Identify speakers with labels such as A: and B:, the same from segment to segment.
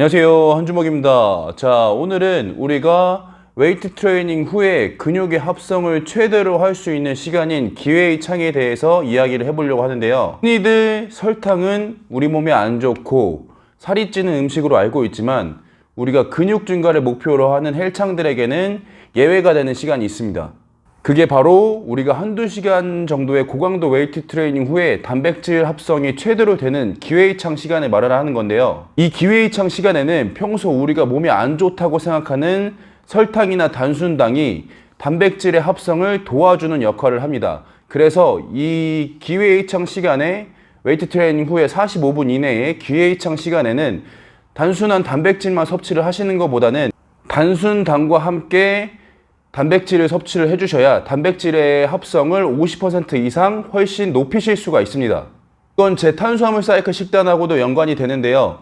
A: 안녕하세요. 한주먹입니다. 자 오늘은 우리가 웨이트 트레이닝 후에 근육의 합성을 최대로 할 수 있는 시간인 기회의 창에 대해서 이야기를 해보려고 하는데요. 흔히들 설탕은 우리 몸에 안 좋고 살이 찌는 음식으로 알고 있지만 우리가 근육 증가를 목표로 하는 헬창들에게는 예외가 되는 시간이 있습니다 그게 바로 우리가 한두 시간 정도의 고강도 웨이트 트레이닝 후에 단백질 합성이 최대로 되는 기회의창 시간을 말을 하는 건데요. 이 기회의창 시간에는 평소 우리가 몸에 안 좋다고 생각하는 설탕이나 단순당이 단백질의 합성을 도와주는 역할을 합니다. 그래서 이 기회의창 시간에 웨이트 트레이닝 후에 45분 이내에 기회의창 시간에는 단순한 단백질만 섭취를 하시는 것보다는 단순 당과 함께 단백질을 섭취를 해주셔야 단백질의 합성을 50% 이상 훨씬 높이실 수가 있습니다. 이건 제 탄수화물 사이클 식단하고도 연관이 되는데요.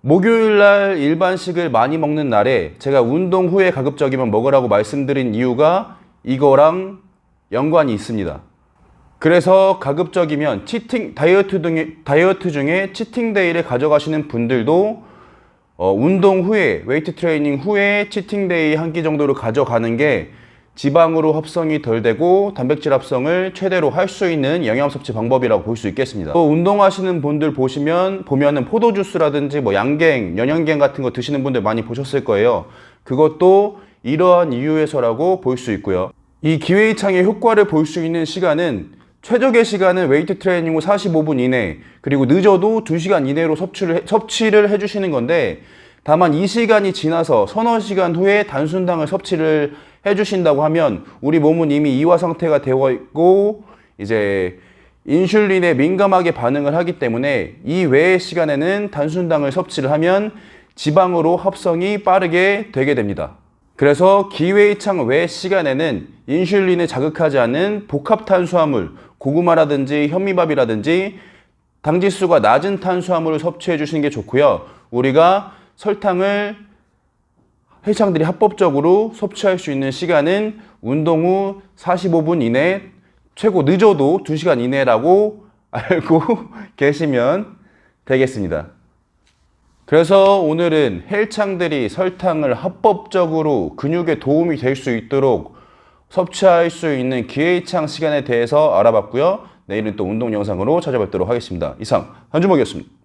A: 목요일 날 일반식을 많이 먹는 날에 제가 운동 후에 가급적이면 먹으라고 말씀드린 이유가 이거랑 연관이 있습니다. 그래서 가급적이면 치팅 다이어트 등의 다이어트 중에 치팅 데이를 가져가시는 분들도 어, 운동 후에 웨이트 트레이닝 후에 치팅 데이 한 끼 정도를 가져가는 게 지방으로 합성이 덜 되고 단백질 합성을 최대로 할 수 있는 영양 섭취 방법이라고 볼 수 있겠습니다. 또 운동하시는 분들 보시면 보면은 포도 주스라든지 뭐 양갱, 연양갱 같은 거 드시는 분들 많이 보셨을 거예요. 그것도 이러한 이유에서라고 볼 수 있고요. 이 기회의 창의 효과를 볼 수 있는 시간은 최적의 시간은 웨이트 트레이닝 후 45분 이내 그리고 늦어도 2시간 이내로 섭취를, 해- 섭취를 해주시는 건데 다만 이 시간이 지나서 서너 시간 후에 단순당을 섭취를 해주신다고 하면 우리 몸은 이미 이와 상태가 되어 있고 이제 인슐린에 민감하게 반응을 하기 때문에 이 외의 시간에는 단순당을 섭취를 하면 지방으로 합성이 빠르게 되게 됩니다. 그래서 기회의창 외 시간에는 인슐린을 자극하지 않는 복합 탄수화물, 고구마라든지 현미밥이라든지 당지수가 낮은 탄수화물을 섭취해 주시는 게 좋고요. 우리가 설탕을 헬창들이 합법적으로 섭취할 수 있는 시간은 운동 후 45분 이내, 최고 늦어도 2시간 이내라고 알고 계시면 되겠습니다. 그래서 오늘은 헬창들이 설탕을 합법적으로 근육에 도움이 될 수 있도록 섭취할 수 있는 기회창 시간에 대해서 알아봤고요. 내일은 또 운동 영상으로 찾아뵙도록 하겠습니다. 이상 한주먹이었습니다.